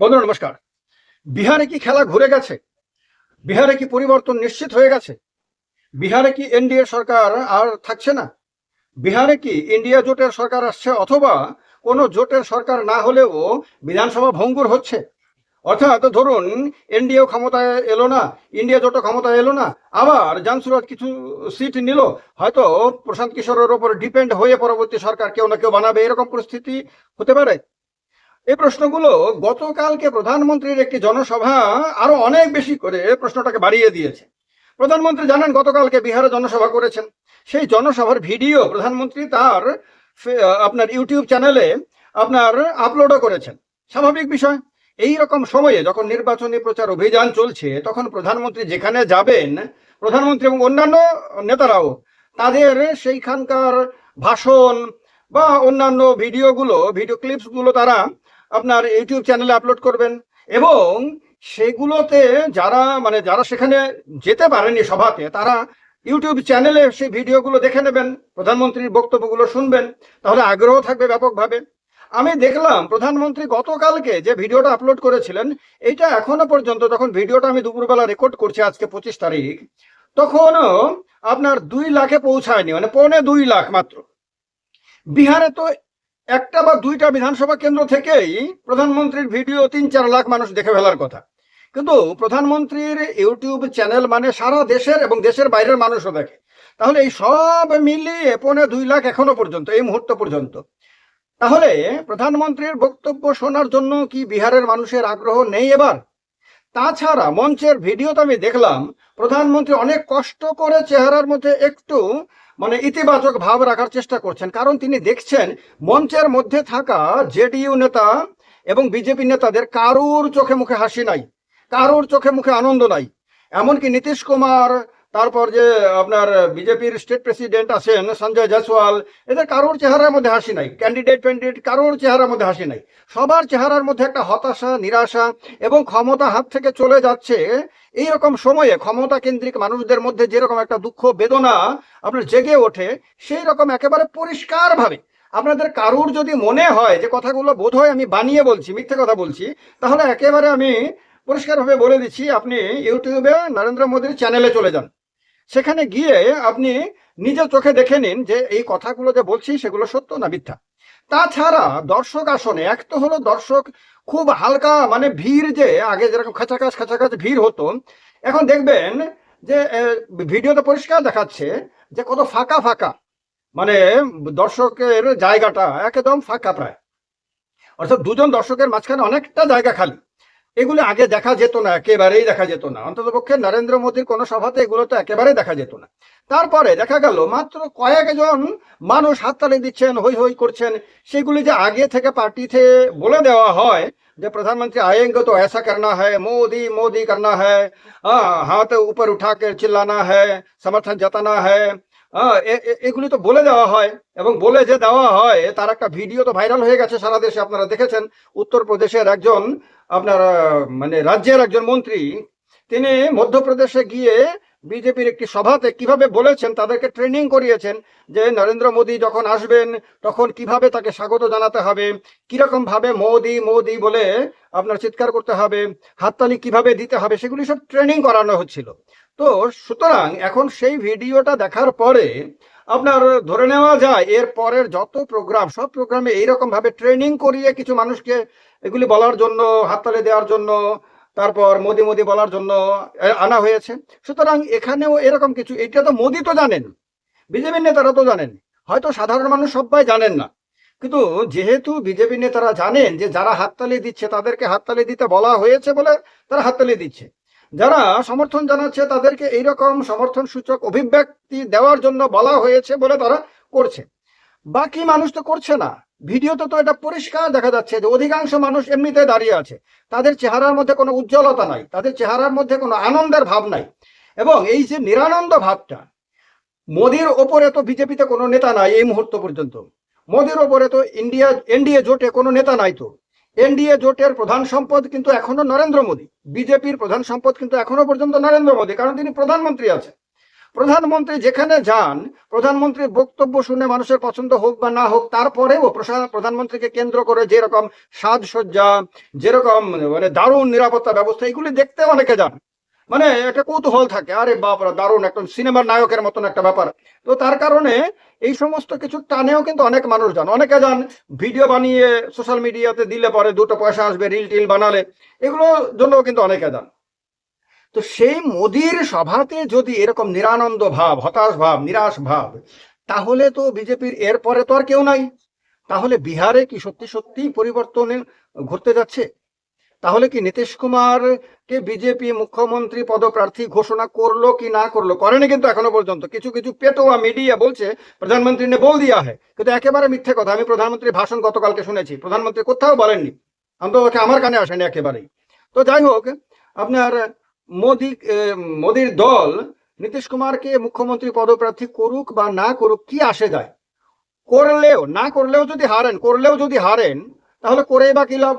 বন্ধু নমস্কার। বিহারে কি খেলা ঘুরে গেছে? বিহারে কি পরিবর্তন নিশ্চিত হয়ে গেছে? বিহারে কি এনডিএ সরকার আর থাকছে না? বিহারে কি ইন্ডিয়া জোটের সরকার আসছে অথবা কোনো জোটের সরকার না হলেও বিধানসভা ভঙ্গুর হচ্ছে? অর্থাৎ ধরুন এনডিএও ক্ষমতায় এলো না, ইন্ডিয়া জোটও ক্ষমতায় এলো না, আবার জানসুরাত কিছু সিট নিল, হয়তো প্রশান্ত কিশোরের ওপর ডিপেন্ড হয়ে পরবর্তী সরকার কেউ না কেউ বানাবে, এরকম পরিস্থিতি হতে পারে? এই প্রশ্নগুলো গতকালকে প্রধানমন্ত্রীর একটি জনসভা আরও অনেক বেশি করে প্রশ্নটাকে বাড়িয়ে দিয়েছে। প্রধানমন্ত্রী জানেন গতকালকে বিহারে জনসভা করেছেন। সেই জনসভার ভিডিও প্রধানমন্ত্রী তার আপনার ইউটিউব চ্যানেলে আপনার আপলোডও করেছেন। স্বাভাবিক বিষয়, এই রকম সময়ে যখন নির্বাচনী প্রচার অভিযান চলছে, তখন প্রধানমন্ত্রী যেখানে যাবেন, প্রধানমন্ত্রী এবং অন্যান্য নেতারাও তাদের সেইখানকার ভাষণ বা অন্যান্য ভিডিওগুলো, ভিডিও ক্লিপসগুলো তারা আপনার ইউটিউব চ্যানেলে আপলোড করবেন। এবং সেগুলোতে যারা মানে যারা সেখানে যেতে পারেনি সভাতে, তারা ইউটিউব চ্যানেলে সেই ভিডিওগুলো দেখে নেবেন, প্রধানমন্ত্রীর বক্তব্যগুলো শুনবেন। তাহলে আগ্রহ থাকবে ব্যাপকভাবে। আমি দেখলাম প্রধানমন্ত্রী গতকালকে যে ভিডিওটা আপলোড করেছিলেন এইটা এখনও পর্যন্ত যখন ভিডিওটা আমি দুপুরবেলা রেকর্ড করছি আজকে পঁচিশ তারিখ, তখনও আপনার দুই লাখে পৌঁছায়নি মানে পৌনে দুই লাখ মাত্র। বিহারে তো একটা বা দুইটা বিধানসভা কেন্দ্র থেকেই প্রধানমন্ত্রীর ভিডিও তিন চার লাখ মানুষ দেখে ফেলার কথা। কিন্তু প্রধানমন্ত্রীর ইউটিউব চ্যানেল মানে সারা দেশের এবং দেশের বাইরের মানুষও দেখে। তাহলে এই সব মিলিয়ে পৌনে দুই লাখ এখনও পর্যন্ত, এই মুহূর্ত পর্যন্ত। তাহলে প্রধানমন্ত্রীর বক্তব্য শোনার জন্য কি বিহারের মানুষের আগ্রহ নেই এবার? তাছাড়া মঞ্চের ভিডিওতে আমি দেখলাম প্রধানমন্ত্রী অনেক কষ্ট করে চেহারার মধ্যে একটু মানে ইতিবাচক ভাব রাখার চেষ্টা করছেন। কারণ তিনি দেখছেন, মঞ্চের মধ্যে থাকা জেডিইউ নেতা এবং বিজেপি নেতাদের কারুর চোখে মুখে হাসি নাই, কারুর চোখে মুখে আনন্দ নাই। এমনকি নীতিশ কুমার, তারপর যে আপনার বিজেপির স্টেট প্রেসিডেন্ট আছেন, সঞ্জয় জয়সওয়াল, এদের কারোর চেহারার মধ্যে হাসি নাই, ক্যান্ডিডেট ক্যান্ডিডেট কারোর চেহারার মধ্যে হাসি নাই। সবার চেহারার মধ্যে একটা হতাশা, নিরাশা এবং ক্ষমতা হাত থেকে চলে যাচ্ছে এই রকম সময়ে ক্ষমতা কেন্দ্রিক মানুষদের মধ্যে যেরকম একটা দুঃখ, বেদনা আপনার জেগে ওঠে সেই রকম একেবারে পরিষ্কারভাবে। আপনাদের কারুর যদি মনে হয় যে কথাগুলো বোধ হয় আমি বানিয়ে বলছি, মিথ্যে কথা বলছি, তাহলে একেবারে আমি পরিষ্কারভাবে বলে দিচ্ছি, আপনি ইউটিউবে নরেন্দ্র মোদীর চ্যানেলে চলে যান। সেখানে গিয়ে আপনি নিজের চোখে দেখে নিন যে এই কথাগুলো যে বলছি, সেগুলো সত্য না মিথ্যা। তাছাড়া দর্শক আসনে, এক তো হলো দর্শক খুব হালকা মানে ভিড় যে, আগে যেরকম খাঁচাকাছ খাঁচাকাছ ভিড় হতো, এখন দেখবেন যে ভিডিও ভিডিওতে পরিষ্কার দেখাচ্ছে যে কত ফাঁকা ফাঁকা মানে দর্শকের জায়গাটা একদম ফাঁকা প্রায়। অর্থাৎ দুজন দর্শকের মাঝখানে অনেকটা জায়গা খালি। এগুলো আগে দেখা যেত না একেবারেই দেখা যেত না অন্তত পক্ষে নরেন্দ্র মোদীর কোনো সভাতে এগুলো তো একেবারেই দেখা যেত না তারপরে দেখা গেল মাত্র কয়েকজন মানুষ হাততালি দিচ্ছেন হই হই করছেন সেগুলি যে আগে থেকে পার্টিতে বলে দেওয়া হয় যে প্রধানমন্ত্রী आएंगे तो ऐसा करना है मोदी मोदी करना है हाँ, हाथ ऊपर उठा कर चिल्लाना है समर्थन जताना है হ্যাঁ, এ- এ- এগুলি তো বলে দেওয়া হয় এবং বলে যে দেওয়া হয়, তার একটা ভিডিও তো ভাইরাল হয়ে গেছে সারা দেশে, আপনারা দেখেছেন। উত্তরপ্রদেশের একজন আপনার মানে রাজ্যের একজন মন্ত্রী, তিনি মধ্যপ্রদেশে গিয়ে বিজেপির একটি সভাতে কীভাবে বলেছেন, তাদেরকে ট্রেনিং করিয়েছেন যে নরেন্দ্র মোদী যখন আসবেন, তখন কীভাবে তাকে স্বাগত জানাতে হবে ভাবে মোদি মোদি বলে আপনার চিৎকার করতে হবে, হাততালি কীভাবে দিতে হবে, সেগুলি সব ট্রেনিং করানো হচ্ছিল। তো সুতরাং এখন সেই ভিডিওটা দেখার পরে আপনার ধরে নেওয়া যায়, এর পরের যত প্রোগ্রাম সব প্রোগ্রামে এইরকম ভাবে ট্রেনিং করিয়ে কিছু মানুষকে এগুলি বলার জন্য, হাততালি দেওয়ার জন্য তারপর মোদি মোদি বলার জন্য আনা হয়েছে। সুতরাং এখানেও এরকম কিছু এটা তো মোদি তো জানেন, বিজেপি নেতারা তো জানেন, হয়তো সাধারণ মানুষ সবাই জানেন না। কিন্তু যেহেতু বিজেপি নেতারা জানেন যে যারা হাততালি দিচ্ছে, তাদেরকে হাততালি দিতে বলা হয়েছে বলে তারা হাততালি দিচ্ছে। যারা সমর্থন জানাচ্ছে, তাদেরকে এইরকম সমর্থন সূচক অভিব্যক্তি দেওয়ার জন্য বলা হয়েছে বলে তারা করছে। বাকি মানুষ তো করছে না। ভিডিওতে তো এটা পরিষ্কার দেখা যাচ্ছে যে অধিকাংশ মানুষ এমনিতে দাঁড়িয়ে আছে। তাদের চেহারার মধ্যে কোনো উজ্জ্বলতা নাই, তাদের চেহারার মধ্যে কোনো আনন্দের ভাব নাই। এবং এই যে নিরানন্দ ভাবটা, মোদির ওপরে তো বিজেপিতে কোনো নেতা নাই এই মুহূর্ত পর্যন্ত। মোদির ওপরে তো ইন্ডিয়া, এনডিএ জোটে কোনো নেতা নাই তো। এনডিএ জোটের প্রধান সম্পদ কিন্তু এখনও নরেন্দ্র মোদী। বিজেপির প্রধান সম্পদ কিন্তু এখনও পর্যন্ত নরেন্দ্র মোদী, কারণ তিনি প্রধানমন্ত্রী আছেন। প্রধানমন্ত্রী যেখানে যান, প্রধানমন্ত্রীর বক্তব্য শুনে মানুষের পছন্দ হোক বা না হোক, তারপরেও প্রধানমন্ত্রীকে কেন্দ্র করে যেরকম সাজসজ্জা, যেরকম মানে দারুণ নিরাপত্তা ব্যবস্থা, এগুলি দেখতে অনেকে যান। মানে একটা কৌতূহল থাকে, আরে বাপরা, দারুণ একটা সিনেমার নায়কের মতন একটা ব্যাপার। তো তার কারণে এই সমস্ত কিছু টানেও কিন্তু অনেক মানুষ যান। অনেকে যান ভিডিও বানিয়ে সোশ্যাল মিডিয়াতে দিলে পরে দুটো পয়সা আসবে রিল টিল বানালে, এগুলোর জন্যও কিন্তু অনেকে যান। তো সেই মোদির সভাতে যদি এরকম নিরানন্দ ভাব, হতাশ ভাব, নিরাশ ভাব, তাহলে তো বিজেপির এরপরে তো আর কেউ নাই। তাহলে বিহারে কি সত্যি সত্যি পরিবর্তন ঘটতে যাচ্ছে? তাহলে কি নীতিশ কুমারকে বিজেপি মুখ্যমন্ত্রী পদপ্রার্থী ঘোষণা করল কি না করল? করেনি কিন্তু এখনও পর্যন্ত। কিছু কিছু পেটোয়া মিডিয়া বলছে প্রধানমন্ত্রী নে বল দিয়া হয়। কিন্তু একেবারে মিথ্যে কথা, আমি প্রধানমন্ত্রীর ভাষণ গতকালকে শুনেছি। প্রধানমন্ত্রী কোথাও বলেননি। আমি অন্তত আমার কানে আসেনি একেবারেই। তো যাই হোক, আপনার মোদি মোদির দল নীতিশ কুমারকে মুখ্যমন্ত্রী পদপ্রার্থী করুক বা না করুক, কি আসে যায়? করলেও, না করলেও যদি হারেন, করলেও যদি হারেন, তাহলে করেই বা কি লাভ?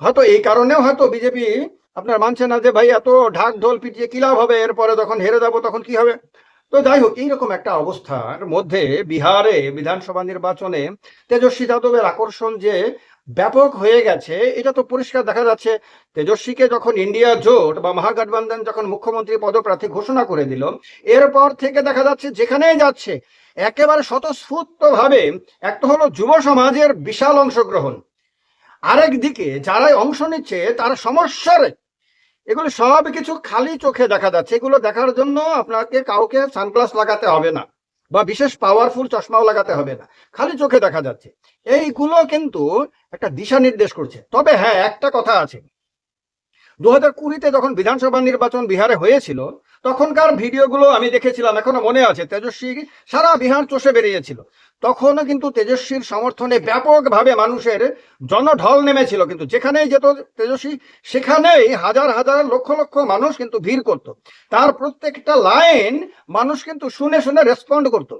হয়তো এই কারণেও হয়তো বিজেপি আপনার মানছে না যে, ভাই, এত ঢাক ঢোল পিটিয়ে কি লাভ হবে? এরপরে যখন হেরে যাব, তখন কি হবে? তো যাই হোক, এইরকম একটা অবস্থার মধ্যে বিহারে বিধানসভা নির্বাচনে তেজস্বী যাদবের আকর্ষণ যে ব্যাপক হয়ে গেছে। এটা তো পরিষ্কার দেখা যাচ্ছে। তেজস্বীকে যখন ইন্ডিয়া জোট বা মহাগঠবন্ধন যখন মুখ্যমন্ত্রী পদপ্রার্থী ঘোষণা করে দিল, এরপর থেকে দেখা যাচ্ছে যেখানেই যাচ্ছে, একেবারে স্বতঃস্ফূর্ত ভাবে একটা হলো যুব সমাজের বিশাল অংশগ্রহণ। আরেক দিকে যারাই অংশ নিচ্ছে, তারা সমস্যার এগুলো সব কিছু খালি চোখে দেখা যাচ্ছে। এগুলো দেখার জন্য আপনাকে কাউকে সানগ্লাস লাগাতে হবে না। বা বিশেষ পাওয়ারফুল চশমাও লাগাতে হবে না। খালি চোখে দেখা যাচ্ছে। এইগুলো কিন্তু একটা দিশা নির্দেশ করছে। তবে হ্যাঁ একটা কথা আছে। দু হাজার কুড়িতে যখন বিধানসভা নির্বাচন বিহারে হয়েছিল তখনকার ভিডিওগুলো আমি দেখেছিলাম, এখনও মনে আছে, তেজস্বী সারা বিহার চষে বেরিয়েছিল। তখনও কিন্তু তেজস্বীর সমর্থনে ব্যাপকভাবে মানুষের জনঢল নেমেছিল কিন্তু, যেখানেই যেত তেজস্বী, সেখানেই হাজার হাজার লক্ষ লক্ষ মানুষ কিন্তু ভিড় করত। তার প্রত্যেকটা লাইন মানুষ কিন্তু শুনে শুনে রেসপন্ড করত।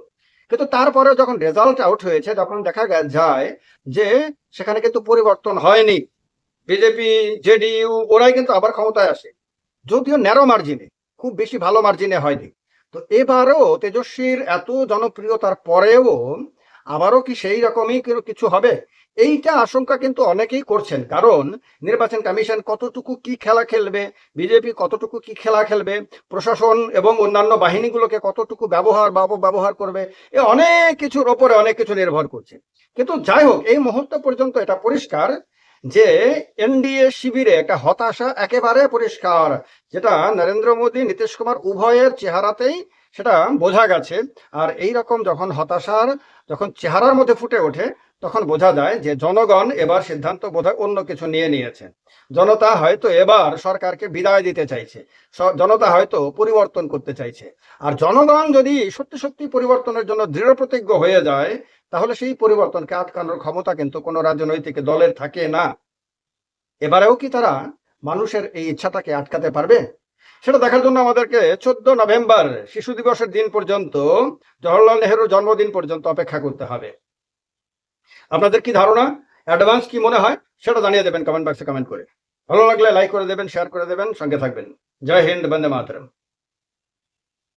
কিন্তু তারপরে যখন রেজাল্ট আউট হয়েছে তখন দেখা যায় যে সেখানে কিন্তু পরিবর্তন হয়নি। বিজেপি, জেডিইউ, ওরাই কিন্তু আবার ক্ষমতায় আসে। যদিও ন্যারো মার্জিনে খুব বেশি ভালো মার্জিনে হয়নি। তো এবারও তেজস্বীর এত জনপ্রিয়তার পরেও আবারও কি সেই রকমই কিছু হবে? এইটা আশঙ্কা কিন্তু অনেকেই করছেন। কারণ নির্বাচন কমিশন কতটুকু কি খেলা খেলবে, বিজেপি কতটুকু কি খেলা খেলবে, প্রশাসন এবং অন্যান্য বাহিনীগুলোকে কতটুকু ব্যবহার বা ব্যবহার করবে, এ অনেক কিছুর ওপরে অনেক কিছু নির্ভর করছে। কিন্তু যাই হোক, এই মুহূর্ত পর্যন্ত এটা পরিষ্কার যে এনডিএ শিবিরে একটা হতাশা একেবারে পরিষ্কার, যেটা নরেন্দ্র মোদী, নীতিশ কুমার উভয়ের চেহারাতেই সেটা বোঝা গেছে। আর এই রকম যখন হতাশার, যখন চেহারার মধ্যে ফুটে ওঠে, তখন বোঝা যায় যে জনগণ এবার সিদ্ধান্ত বোধহয় অন্য কিছু নিয়ে নিয়েছে। জনতা হয়তো এবার সরকারকে বিদায় দিতে চাইছে জনতা হয়তো পরিবর্তন করতে চাইছে। আর জনগণ যদি সত্যি সত্যি পরিবর্তনের জন্য দৃঢ় প্রতিজ্ঞ হয়ে যায় তাহলে সেই পরিবর্তনকে আটকানোর ক্ষমতা কিন্তু কোনো রাজনৈতিক দলের থাকে না। এবারেও কি তারা মানুষের এই ইচ্ছাটাকে আটকাতে পারবে? সেটা দেখার জন্য আমাদেরকে চোদ্দ নভেম্বর শিশু দিবসের দিন পর্যন্ত, জওহরলাল নেহরুর জন্মদিন পর্যন্ত অপেক্ষা করতে হবে। আপনাদের কি ধারণা? অ্যাডভান্স কি মনে হয়? সেটা জানিয়ে দেবেন কমেন্ট বক্সে কমেন্ট করে। ভালো লাগলে লাইক করে দেবেন, শেয়ার করে দেবেন, সঙ্গে থাকবেন। জয় হিন্দ, বন্দে মাতরম।